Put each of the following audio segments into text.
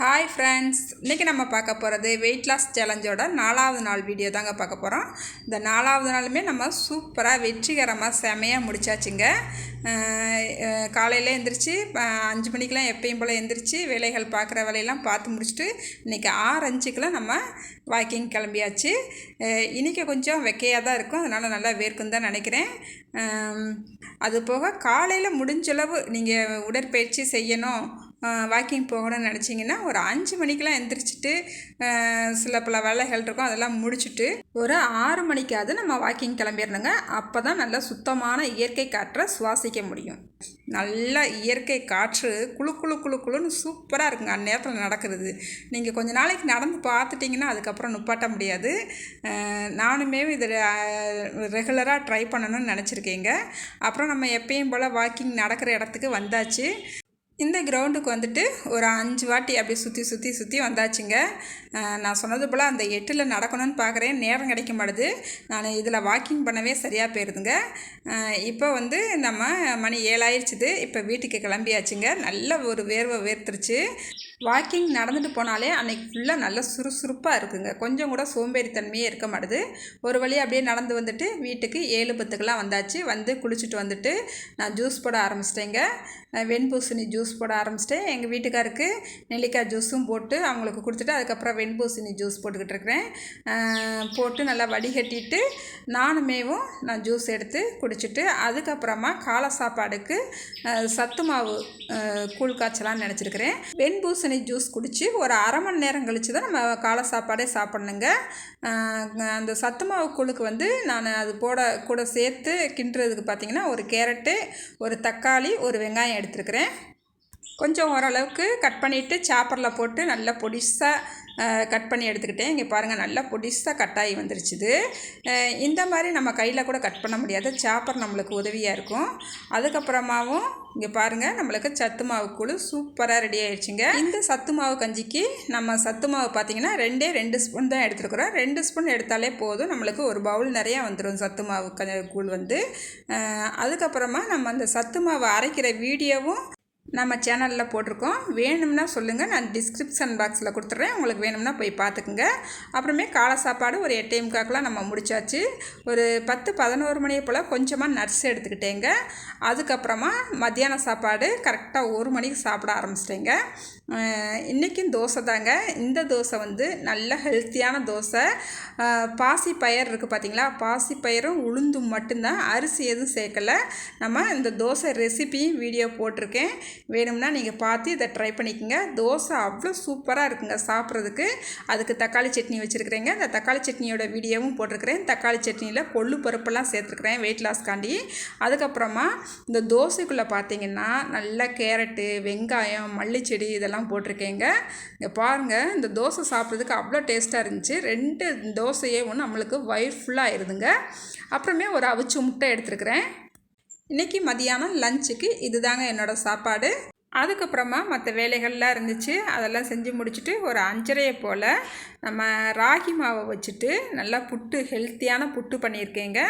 Hi friends இன்றைக்கி நம்ம பார்க்க போகிறது வெயிட் லாஸ் சேலஞ்சோட நாலாவது நாள் வீடியோ தாங்க பார்க்க போகிறோம் இந்த நாலாவது நாளுமே நம்ம சூப்பராக வெற்றிகரமாக செமையாக முடிச்சாச்சுங்க. காலையில் எந்திரிச்சு அஞ்சு மணிக்கெலாம் எப்பயும் போல் எந்திரிச்சு வேலைகள் பார்க்குற வேலையெல்லாம் பார்த்து முடிச்சுட்டு இன்றைக்கி ஆறு அஞ்சுக்கெலாம் நம்ம வாக்கிங் கிளம்பியாச்சு. இன்றைக்கி கொஞ்சம் வெக்கையாக தான் இருக்கும். அதனால் நல்லா வேர்க்கும் தான் நினைக்கிறேன். அது போக காலையில் முடிஞ்சளவு நீங்கள் உடற்பயிற்சி செய்யணும். வாக்கிங் போகணும்னு நினச்சிங்கன்னா ஒரு அஞ்சு மணிக்கெலாம் எந்திரிச்சிட்டு சில பல வேலைகள் இருக்கும். அதெல்லாம் முடிச்சுட்டு ஒரு ஆறு மணிக்காவது நம்ம வாக்கிங் கிளம்பிடணுங்க அப்போ தான் நல்லா சுத்தமான இயற்கை காற்றை சுவாசிக்க முடியும். நல்ல இயற்கை காற்று குழு குழு குழு குழுன்னு சூப்பராக இருக்குங்க. அந்நேரத்தில் நடக்கிறது. நீங்கள் கொஞ்ச நாளைக்கு நடந்து பார்த்துட்டிங்கன்னா அதுக்கப்புறம் நுப்பாட்ட முடியாது. நானுமே இது ரெகுலராக ட்ரை பண்ணணும்னு நினச்சிருக்கேங்க. அப்புறம் நம்ம எப்பயும் போல் வாக்கிங் நடக்கிற இடத்துக்கு வந்தாச்சு. இந்த கிரவுண்டுக்கு வந்துட்டு ஒரு அஞ்சு வாட்டி அப்படி சுற்றி சுற்றி சுற்றி வந்தாச்சுங்க. நான் சொன்னது போல் அந்த எட்டில் நடக்கணும்னு பார்க்குறேன் நேரம் கிடைக்க மாட்டுது. நான் இதில் வாக்கிங் பண்ணவே சரியாக போயிருதுங்க. இப்போ வந்து நம்ம மணி ஏழாயிருச்சுது. இப்போ வீட்டுக்கு கிளம்பியாச்சுங்க. நல்ல ஒரு வேர்வை வேர்த்துருச்சு. வாக்கிங் நடந்துட்டு போனாலே அன்றைக்கி ஃபுல்லாக நல்லா சுறுசுறுப்பாக இருக்குங்க. கொஞ்சம் கூட சோம்பேறித்தன்மையே இருக்க மாட்டுது. ஒரு வழியாக அப்படியே நடந்து வந்துட்டு வீட்டுக்கு ஏழு பத்துக்கெலாம் வந்தாச்சு. வந்து குளிச்சுட்டு வந்துட்டு நான் ஜூஸ் போட ஆரம்பிச்சிட்டேங்க. வெண்பூசணி ஜூஸ் போட ஆரம்பிச்சிட்டேன். எங்கள் வீட்டுக்காருக்கு நெல்லிக்காய் ஜூஸும் போட்டு அவங்களுக்கு கொடுத்துட்டு அதுக்கப்புறம் வெண்பூசணி ஜூஸ் போட்டுக்கிட்டு இருக்கிறேன். போட்டு நல்லா வடிகட்டிட்டு நானுமேவும் நான் ஜூஸ் எடுத்து குடிச்சிட்டு அதுக்கப்புறமா காலை சாப்பாடுக்கு சத்து மாவு கூழ் காய்ச்சலான்னு நினச்சிருக்கிறேன். வெண்பூசணி ஜூஸ் குடித்து ஒரு அரை மணி நேரம் கழித்து தான் நம்ம காலை சாப்பாடே சாப்பிட்ணுங்க. அந்த சத்து மாவு கூழுக்கு வந்து நான் அது போட கூட சேர்த்து கிண்டுறதுக்கு பார்த்திங்கன்னா ஒரு கேரட்டு ஒரு தக்காளி ஒரு வெங்காயம் எடுத்துருக்கிறேன். கொஞ்சம் ஓரளவுக்கு கட் பண்ணிவிட்டு சாப்பரில் போட்டு நல்லா பொடிசாக கட் பண்ணி எடுத்துக்கிட்டேன். இங்கே பாருங்கள் நல்லா பொடிசாக கட்டாகி வந்துருச்சுது. இந்த மாதிரி நம்ம கையில் கூட கட் பண்ண முடியாது. சாப்பர் நம்மளுக்கு உதவியாக இருக்கும். அதுக்கப்புறமாவும் இங்கே பாருங்கள் நம்மளுக்கு சத்து மாவு குழு சூப்பராக ரெடி ஆகிடுச்சிங்க இந்த சத்து மாவு கஞ்சிக்கு நம்ம சத்து மாவு பார்த்திங்கன்னா ரெண்டே ரெண்டு ஸ்பூன் தான் எடுத்துருக்குறோம். ரெண்டு ஸ்பூன் எடுத்தாலே போதும். நம்மளுக்கு ஒரு பவுல் நிறையா வந்துடும் சத்து மாவு க கூழ் வந்து. அதுக்கப்புறமா நம்ம அந்த சத்து மாவு அரைக்கிற வீடியோவும் நம்ம சேனலில் போட்டிருக்கோம். வேணும்னா சொல்லுங்கள் நான் டிஸ்கிரிப்ஷன் பாக்ஸில் கொடுத்துட்றேன் உங்களுக்கு வேணும்னா போய் பார்த்துக்குங்க. அப்புறமே காலை சாப்பாடு ஒரு எட்டே முக்காக்கெலாம் நம்ம முடித்தாச்சு ஒரு பத்து பதினோரு மணியை போல் கொஞ்சமாக நட்ஸ் எடுத்துக்கிட்டேங்க. அதுக்கப்புறமா மத்தியான சாப்பாடு கரெக்டாக ஒரு மணிக்கு சாப்பிட ஆரம்பிச்சிட்டேங்க. இன்றைக்கும் தோசை தாங்க. இந்த தோசை வந்து நல்ல ஹெல்த்தியான தோசை. பாசி பயிர் இருக்குது பார்த்தீங்களா பாசி பயிரும் உளுந்தும் மட்டும்தான். அரிசி எதுவும் சேர்க்கலை. நம்ம இந்த தோசை ரெசிபியும் வீடியோ போட்டிருக்கேன். வேணும்னா நீங்கள் பார்த்து இதை ட்ரை பண்ணிக்கோங்க. தோசை அவ்வளோ சூப்பராக இருக்குங்க சாப்பிட்றதுக்கு. அதுக்கு தக்காளி சட்னி வச்சுருக்கிறேங்க. அந்த தக்காளி சட்னியோட வீடியோவும் போட்டிருக்கிறேன். தக்காளி சட்னியில் கொள்ளு பருப்பெல்லாம் சேர்த்துருக்குறேன் வெயிட் லாஸ்க்காண்டி அதுக்கப்புறமா இந்த தோசைக்குள்ளே பார்த்தீங்கன்னா நல்லா கேரட்டு வெங்காயம் மல்லிச்செடி இதெல்லாம் போட்டிருக்கேங்க. இங்கே பாருங்கள் இந்த தோசை சாப்பிட்றதுக்கு அவ்வளோ டேஸ்ட்டாக இருந்துச்சு. ரெண்டு தோசையே ஒன்று நம்மளுக்கு வயிறு ஃபுல்லாக இருதுங்க அப்புறமே ஒரு அவிச்சு முட்டை எடுத்துருக்குறேன். இன்றைக்கி மதியானம் லஞ்சுக்கு இது தாங்க என்னோடய சாப்பாடு. அதுக்கப்புறமா மற்ற வேலைகள்லாம் இருந்துச்சு. அதெல்லாம் செஞ்சு முடிச்சுட்டு ஒரு அஞ்சரையை போல் நம்ம ராகி மாவை வச்சுட்டு நல்லா புட்டு ஹெல்த்தியான புட்டு பண்ணியிருக்கேங்க.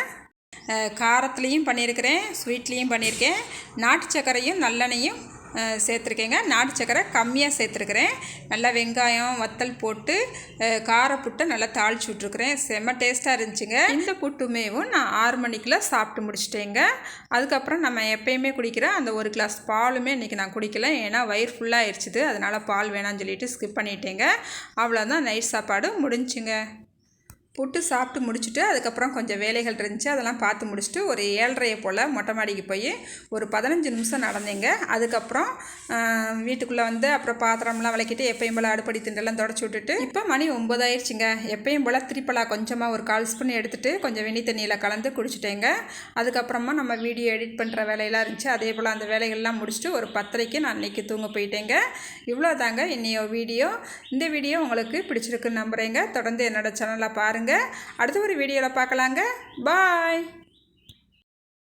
காரத்துலேயும் பண்ணியிருக்கிறேன் ஸ்வீட்லேயும் பண்ணியிருக்கேன். நாட்டு சர்க்கரையும் நல்லெண்ணையும் சேர்த்துருக்கேங்க. நாட்டு சக்கரை கம்மியாக சேர்த்துருக்குறேன். நல்லா வெங்காயம் வத்தல் போட்டு காரப்புட்டை நல்லா தாளிச்சு விட்ருக்குறேன் செம்ம டேஸ்ட்டாக இருந்துச்சுங்க. இந்த புட்டுமேவும் நான் ஆறு மணிக்கெலாம் சாப்பிட்டு முடிச்சிட்டேங்க. அதுக்கப்புறம் நம்ம எப்பயுமே குடிக்கிற அந்த ஒரு கிளாஸ் பாலுமே இன்றைக்கி நான் குடிக்கல. ஏன்னா வயிறு ஃபுல்லாக ஆயிடுச்சுது அதனால் பால் வேணாம்னு சொல்லிட்டு ஸ்கிப் பண்ணிட்டேங்க. அவ்வளோதான் நைட் சாப்பாடு முடிஞ்சுங்க புட்டு சாப்பிட்டு முடிச்சுட்டு அதுக்கப்புறம் கொஞ்சம் வேலைகள் இருந்துச்சு. அதெல்லாம் பார்த்து முடிச்சுட்டு ஒரு ஏழரையை போல் மொட்டை மாடிக்கு போய் ஒரு பதினஞ்சு நிமிஷம் நடந்தேங்க. அதுக்கப்புறம் வீட்டுக்குள்ளே வந்து அப்புறம் பாத்திரம்லாம் விளக்கிட்டு எப்பயும் போல் அடுப்படி திண்டெல்லாம் தொடச்சி விட்டுட்டு இப்போ மணி ஒம்பதாயிடுச்சுங்க எப்பயும் போல் திரிப்பலா கொஞ்சமாக ஒரு கால் ஸ்பூன் எடுத்துகிட்டு கொஞ்சம் வெண்ணி தண்ணியில் கலந்து குடிச்சிட்டேங்க. அதுக்கப்புறமா நம்ம வீடியோ எடிட் பண்ணுற வேலையெல்லாம் இருந்துச்சு. அதே போல் அந்த வேலைகள்லாம் முடிச்சுட்டு ஒரு பத்தரைக்கு நான் இன்றைக்கி தூங்க போயிட்டேங்க. இவ்வளோ தாங்க இன்னையோ வீடியோ. இந்த வீடியோ உங்களுக்கு பிடிச்சிருக்குன்னு நம்புகிறேங்க தொடர்ந்து என்னோடய சேனலை பாருங்கள் அடுத்த ஒரு வீடியோவில் பார்க்கலாங்க. பாய்